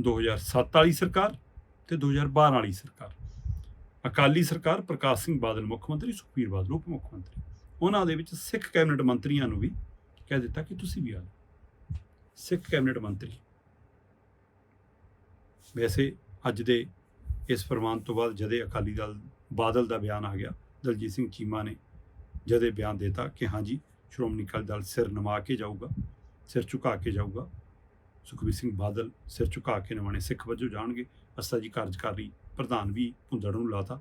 2007 ਵਾਲੀ ਸਰਕਾਰ ਤੇ 2012 ਵਾਲੀ ਸਰਕਾਰ। ਅਕਾਲੀ ਸਰਕਾਰ ਪ੍ਰਕਾਸ਼ ਸਿੰਘ ਬਾਦਲ ਮੁੱਖ ਮੰਤਰੀ, ਸੁਖਬੀਰ ਬਾਦਲ ਉਪ ਮੁੱਖ ਮੰਤਰੀ। ਉਹਨਾਂ ਦੇ ਵਿੱਚ ਸਿੱਖ ਕੈਬਨਿਟ ਮੰਤਰੀਆਂ ਨੂੰ ਵੀ ਕਹਿ ਦਿੱਤਾ ਕਿ ਤੁਸੀਂ ਵੀ ਆ ਜਾਓ। ਸਿੱਖ ਕੈਬਨਿਟ ਮੰਤਰੀ। ਵੈਸੇ ਅੱਜ ਦੇ ਇਸ ਫਰਮਾਨ ਤੋਂ ਬਾਅਦ ਜਦੇ ਅਕਾਲੀ ਦਲ, ਬਾਦਲ ਦਾ ਬਿਆਨ ਆ ਗਿਆ, ਦਲਜੀਤ ਸਿੰਘ ਚੀਮਾ ਨੇ ਜਦੇ ਬਿਆਨ ਦਿੱਤਾ ਕਿ ਹਾਂਜੀ, ਸ਼੍ਰੋਮਣੀ ਅਕਾਲੀ ਦਲ ਸਿਰ ਨਵਾ ਕੇ ਜਾਊਗਾ, ਸਿਰ ਝੁਕਾ ਕੇ ਜਾਊਗਾ ਸੁਖਬੀਰ ਸਿੰਘ ਬਾਦਲ ਸਿਰ ਝੁਕਾ ਕੇ ਨਵਾਣੇ ਸਿੱਖ ਵਜੋਂ ਜਾਣਗੇ। ਅਸਤਾ ਜੀ ਕਾਰਜਕਾਰੀ ਪ੍ਰਧਾਨ ਵੀ ਭੁੰਦੜ ਨੂੰ ਲਾਤਾ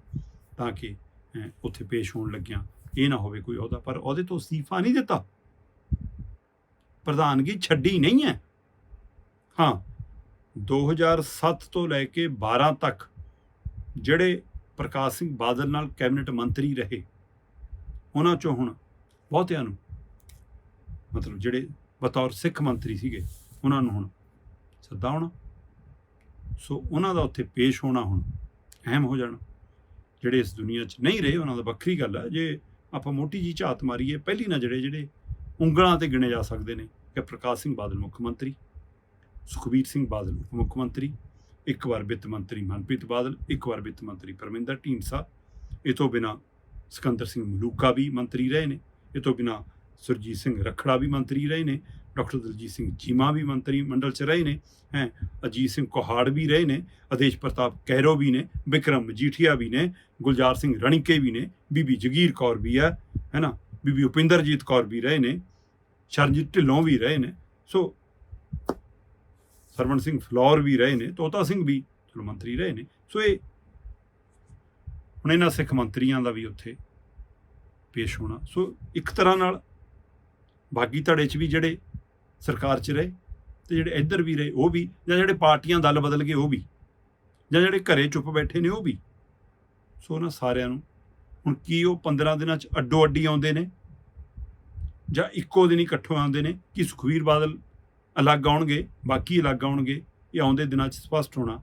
ਤਾਂ ਕਿ ਅਹ, ਉੱਥੇ ਪੇਸ਼ ਹੋਣ ਲੱਗਿਆਂ। ਇਹ ਨਾ ਹੋਵੇ ਕੋਈ ਉਹਦਾ ਪਰ ਉਹਦੇ ਤੋਂ ਅਸਤੀਫਾ ਨਹੀਂ ਦਿੱਤਾ। ਪ੍ਰਧਾਨਗੀ ਛੱਡੀ ਨਹੀਂ ਹੈ। ਹਾਂ 2007 ਤੋਂ ਲੈ ਕੇ 12 ਤੱਕ ਜਿਹੜੇ ਪ੍ਰਕਾਸ਼ ਸਿੰਘ ਬਾਦਲ ਨਾਲ ਕੈਬਨਿਟ ਮੰਤਰੀ ਰਹੇ ਉਹਨਾਂ ਚੋਂ ਹੁਣ ਬਹੁਤਿਆਂ ਨੂੰ ਮਤਲਬ ਜਿਹੜੇ ਬਤੌਰ ਸਿੱਖ ਮੰਤਰੀ ਸੀਗੇ ਉਹਨਾਂ ਨੂੰ ਹੁਣ ਸੱਦਾ ਹੋਣਾ। ਸੋ ਉਹਨਾਂ ਦਾ ਉੱਥੇ ਪੇਸ਼ ਹੋਣਾ ਹੁਣ ਅਹਿਮ ਹੋ ਜਾਣਾ। ਜਿਹੜੇ ਇਸ ਦੁਨੀਆ 'ਚ ਨਹੀਂ ਰਹੇ, ਉਹਨਾਂ ਦਾ ਵੱਖਰੀ ਗੱਲ ਹੈ ਜੇ ਆਪਾਂ ਮੋਟੀ ਜੀ ਝਾਤ ਮਾਰੀਏ, ਪਹਿਲੀ ਨਾ ਜਿਹੜੇ ਜਿਹੜੇ ਉਂਗਲਾਂ ਤੇ ਗਿਣੇ ਜਾ ਸਕਦੇ ਨੇ ਕਿ ਪ੍ਰਕਾਸ਼ ਸਿੰਘ ਬਾਦਲ ਮੁੱਖ ਮੰਤਰੀ, ਸੁਖਬੀਰ ਸਿੰਘ ਬਾਦਲ ਉਪ ਮੁੱਖ ਮੰਤਰੀ, ਇੱਕ ਵਾਰ ਵਿੱਤ ਮੰਤਰੀ ਮਨਪ੍ਰੀਤ ਬਾਦਲ, ਇੱਕ ਵਾਰ ਵਿੱਤ ਮੰਤਰੀ ਪਰਮਿੰਦਰ ਢੀਂਡਸਾ। ਇਹ ਤੋਂ ਬਿਨਾ ਸਿਕੰਦਰ ਸਿੰਘ ਮਲੂਕਾ ਵੀ ਮੰਤਰੀ ਰਹੇ ਨੇ। ਇਹ ਤੋਂ ਬਿਨਾ ਸੁਰਜੀਤ ਸਿੰਘ ਰਖੜਾ ਵੀ ਮੰਤਰੀ ਰਹੇ ਨੇ। ਡਾਕਟਰ ਦਲਜੀਤ ਸਿੰਘ ਚੀਮਾ ਵੀ ਮੰਤਰੀ ਮੰਡਲ 'ਚ ਰਹੇ ਨੇ, ਹੈ, ਅਜੀਤ ਸਿੰਘ ਕੋਹਾੜ ਵੀ ਰਹੇ ਨੇ ਆਦੇਸ਼ ਪ੍ਰਤਾਪ ਕੈਰੋ ਵੀ ਨੇ, ਵਿਕਰਮ ਮਜੀਠੀਆ ਵੀ ਨੇ, ਗੁਲਜ਼ਾਰ ਸਿੰਘ ਰਣੀਕੇ ਵੀ ਨੇ, ਬੀਬੀ ਜਗੀਰ ਕੌਰ ਵੀ ਹੈ, ਹੈਨਾ, ਬੀਬੀ ਉਪਿੰਦਰਜੀਤ ਕੌਰ ਵੀ ਰਹੇ ਨੇ, ਸ਼ਰਨਜੀਤ ਢਿੱਲੋਂ ਵੀ ਰਹੇ ਨੇ, ਸੋ ਸਰਵਣ ਸਿੰਘ ਫਲੌਰ ਵੀ ਰਹੇ ਨੇ, ਤੋਤਾ ਸਿੰਘ ਵੀ ਚਲੋ ਮੰਤਰੀ ਰਹੇ ਨੇ, ਸੋ ਇਹ ਹੁਣ ਇਹਨਾਂ ਸਿੱਖ ਮੰਤਰੀਆਂ ਦਾ ਵੀ ਉੱਥੇ ਪੇਸ਼ ਹੋਣਾ, ਸੋ ਇੱਕ ਤਰ੍ਹਾਂ ਨਾਲ ਬਾਗੀ ਧੜੇ 'ਚ ਵੀ ਜਿਹੜੇ ਸਰਕਾਰ 'ਚ ਰਹੇ ਤੇ ਜਿਹੜੇ ਇੱਧਰ ਵੀ ਰਹੇ, ਉਹ ਵੀ, ਜਾਂ ਜਿਹੜੇ ਪਾਰਟੀਆਂ ਦਲ ਬਦਲ ਗਏ, ਉਹ ਵੀ, ਜਾਂ ਜਿਹੜੇ ਘਰੇ ਚੁੱਪ ਬੈਠੇ ਨੇ, ਉਹ ਵੀ। ਸੋ ਉਹਨਾਂ ਸਾਰਿਆਂ ਨੂੰ, ਹੁਣ ਕੀ ਉਹ 15 ਦਿਨਾਂ 'ਚ ਅੱਡੋ ਅੱਡੀ ਆਉਂਦੇ ਨੇ, ਜਾਂ ਇੱਕੋ ਦਿਨ ਹੀ ਇਕੱਠੇ ਆਉਂਦੇ ਨੇ, ਕਿ ਸੁਖਵੀਰ ਬਾਦਲ ਅਲੱਗ ਆਉਣਗੇ, ਬਾਕੀ ਅਲੱਗ ਆਉਣਗੇ, ਇਹ ਆਉਂਦੇ ਦਿਨਾਂ 'ਚ ਸਪਸ਼ਟ ਹੋਣਾ।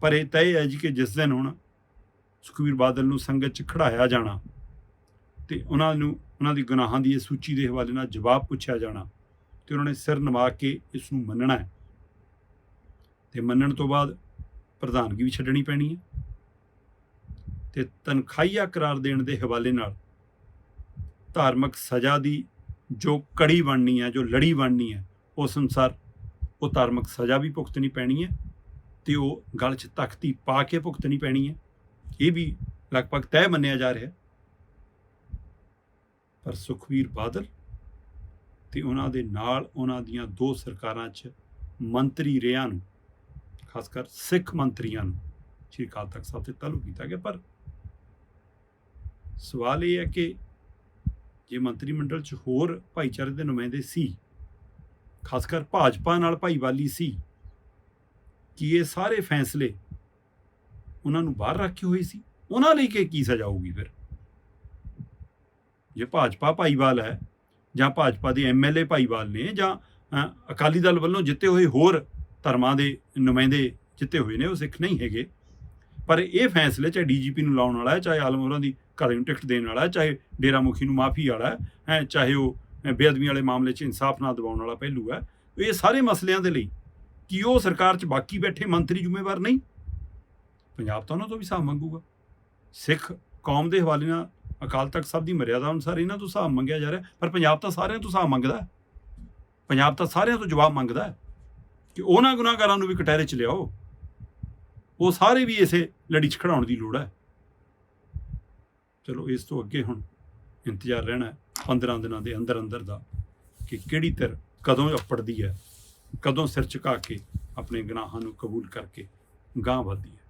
ਪਰ ਇਹ ਤੈਅ ਹੈ ਜੀ ਕਿ ਜਿਸ ਦਿਨ ਹੁਣ ਸੁਖਵੀਰ ਬਾਦਲ ਨੂੰ ਸੰਗਤ 'ਚ ਖੜਾਇਆ ਜਾਣਾ, ਤੇ ਉਹਨਾਂ ਨੂੰ, ਉਹਨਾਂ ਦੀ ਗੁਨਾਹਾਂ ਦੀ ਇਹ ਸੂਚੀ ਦੇ ਹਵਾਲੇ ਨਾਲ ਜਵਾਬ ਪੁੱਛਿਆ ਜਾਣਾ ਤੇ ਉਹਨਾਂ ਨੇ ਸਿਰ ਨਵਾ ਕੇ ਇਸ ਨੂੰ ਮੰਨਣਾ ਹੈ। ਤੇ ਮੰਨਣ ਤੋਂ ਬਾਅਦ ਪ੍ਰਧਾਨਗੀ ਵੀ ਛੱਡਣੀ ਪੈਣੀ ਹੈ। ਤੇ ਤਨਖਾਹੀਆ ਕਰਾਰ ਦੇਣ ਦੇ ਹਵਾਲੇ ਨਾਲ ਧਾਰਮਿਕ ਸਜ਼ਾ ਦੀ ਜੋ ਕੜੀ ਬਣਨੀ ਹੈ, ਜੋ ਲੜੀ ਬਣਨੀ ਹੈ, ਉਸ ਅਨੁਸਾਰ ਉਹ ਧਾਰਮਿਕ ਸਜ਼ਾ ਵੀ ਭੁਗਤਣੀ ਪੈਣੀ ਹੈ ਤੇ ਉਹ ਗਲ 'ਚ ਤਖਤੀ ਪਾ ਕੇ ਭੁਗਤਣੀ ਪੈਣੀ ਹੈ। ਇਹ ਵੀ ਲਗਭਗ ਤੈਅ ਮੰਨਿਆ ਜਾ ਰਿਹਾ ਪਰ ਸੁਖਵੀਰ ਬਾਦਲ ਤੇ ਉਹਨਾਂ ਦੇ ਨਾਲ ਉਹਨਾਂ ਦੀਆਂ ਦੋ ਸਰਕਾਰਾਂ 'ਚ ਮੰਤਰੀ ਰਿਆਂ ਨੂੰ, ਖਾਸ ਕਰ ਸਿੱਖ ਮੰਤਰੀਆਂ ਨੂੰ, ਸ਼੍ਰੀ ਅਕਾਲ ਤਖਤ ਸਾਹਿਬ ਤੇ ਤਾਲੂ ਕੀਤਾ ਗਿਆ। ਪਰ ਸਵਾਲ ਇਹ ਹੈ ਕਿ ਜੇ ਮੰਤਰੀ ਮੰਡਲ 'ਚ ਹੋਰ ਭਾਈਚਾਰੇ ਦੇ ਨੁਮਾਇੰਦੇ ਸੀ, ਖਾਸ ਕਰ ਭਾਜਪਾ ਨਾਲ ਭਾਈਵਾਲੀ ਸੀ, ਕਿ ਇਹ ਸਾਰੇ ਫੈਸਲੇ ਉਹਨਾਂ ਨੂੰ ਬਾਹਰ ਰੱਖੇ ਹੋਏ ਸੀ? ਉਹਨਾਂ ਲਈ ਕਿ ਕੀ ਸਜ਼ਾ ਹੋਊਗੀ ਫਿਰ? ਜੇ ਭਾਜਪਾ ਭਾਈਵਾਲ ਹੈ ਜਾਂ ਭਾਜਪਾ ਦੇ ਐਮਐਲਏ ਭਾਈਵਾਲ ਨੇ ਜਾਂ ਅਕਾਲੀ ਦਲ ਵੱਲੋਂ ਜਿੱਤੇ ਹੋਏ ਹੋਰ ਧਰਮਾਂ ਦੇ ਨੁਮਾਇੰਦੇ ਜਿੱਤੇ ਹੋਏ ਨੇ, ਉਹ ਸਿੱਖ ਨਹੀਂ ਹੈਗੇ। ਪਰ ਇਹ ਫੈਸਲੇ ਚਾਹੇ ਡੀਜੀਪੀ ਨੂੰ ਲਾਉਣ ਵਾਲਾ ਹੈ, ਚਾਹੇ ਆਲਮ ਹੋਰਾਂ ਦੀ ਘਰ ਨੂੰ ਟਿਕਟ ਦੇਣ ਵਾਲਾ ਹੈ, ਚਾਹੇ ਡੇਰਾ ਮੁਖੀ ਨੂੰ ਮਾਫੀ ਵਾਲਾ ਹੈ ਚਾਹੇ ਉਹ ਬੇਅਦਬੀ ਵਾਲੇ ਮਾਮਲੇ 'ਚ ਇਨਸਾਫ ਨਾ ਦਿਵਾਉਣ ਵਾਲਾ ਪਹਿਲੂ ਹੈ। ਇਹ ਸਾਰੇ ਮਸਲਿਆਂ ਦੇ ਲਈ ਕਿ ਉਹ ਸਰਕਾਰ 'ਚ ਬਾਕੀ ਬੈਠੇ ਮੰਤਰੀ ਜ਼ਿੰਮੇਵਾਰ ਨਹੀਂ? ਪੰਜਾਬ ਤਾਂ ਉਹਨਾਂ ਤੋਂ ਵੀ ਹਿਸਾਬ ਮੰਗੂਗਾ। ਸਿੱਖ ਕੌਮ ਦੇ ਹਵਾਲੇ ਨਾਲ ਅਕਾਲ ਤਖਤ ਸਾਹਿਬ ਦੀ ਮਰਿਆਦਾ ਅਨੁਸਾਰ ਇਹਨਾਂ ਤੋਂ ਹਿਸਾਬ ਮੰਗਿਆ ਜਾ ਰਿਹਾ ਪਰ ਪੰਜਾਬ ਤਾਂ ਸਾਰਿਆਂ ਤੋਂ ਹਿਸਾਬ ਮੰਗਦਾ ਪੰਜਾਬ ਤਾਂ ਸਾਰਿਆਂ ਤੋਂ ਜਵਾਬ ਮੰਗਦਾ ਕਿ ਉਹਨਾਂ ਗੁਨਾਹਗਾਰਾਂ ਨੂੰ ਵੀ ਕਟਹਿਰੇ 'ਚ ਲਿਆਓ। ਉਹ ਸਾਰੇ ਵੀ ਇਸੇ ਲੜੀ 'ਚ ਖੜਾਉਣ ਦੀ ਲੋੜ ਹੈ। ਚਲੋ, ਇਸ ਤੋਂ ਅੱਗੇ ਹੁਣ ਇੰਤਜ਼ਾਰ ਰਹਿਣਾ ਹੈ 15 ਦਿਨਾਂ ਦੇ ਅੰਦਰ ਅੰਦਰ ਦਾ ਕਿ ਕਿਹੜੀ ਧਿਰ ਕਦੋਂ ਅਪੜਦੀ ਹੈ, ਕਦੋਂ ਸਿਰ ਝੁਕਾ ਕੇ ਆਪਣੇ ਗੁਨਾਹਾਂ ਨੂੰ ਕਬੂਲ ਕਰਕੇ ਗਾਂਹ ਵੱਧਦੀ ਹੈ।